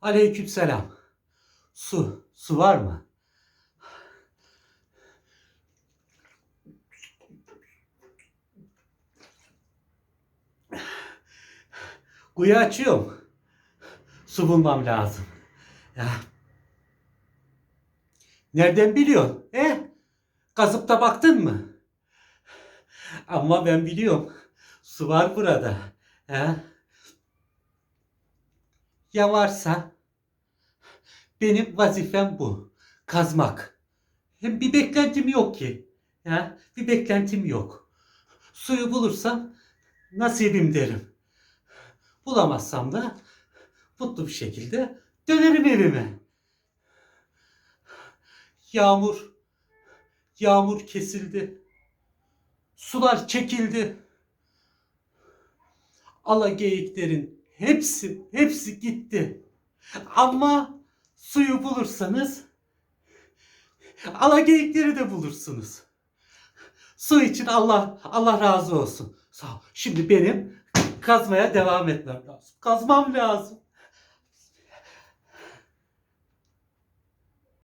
Aleykümselam. Su, su var mı? Kuyu açıyorum. Su bulmam lazım. Ya. Nereden biliyorsun? He? Kazıp da baktın mı? Ama ben biliyorum. Su var burada. He? Ya varsa benim vazifem bu. Kazmak. Hem bir beklentim yok ki. Ya, bir beklentim yok. Suyu bulursam nasibim derim. Bulamazsam da mutlu bir şekilde dönerim evime. Yağmur, yağmur kesildi. Sular çekildi. Ala geyiklerin hepsi, hepsi gitti. Ama suyu bulursanız ala geyikleri de bulursunuz. Su için Allah Allah razı olsun. Sağ ol. Şimdi benim kazmaya devam etmem lazım. Kazmam lazım.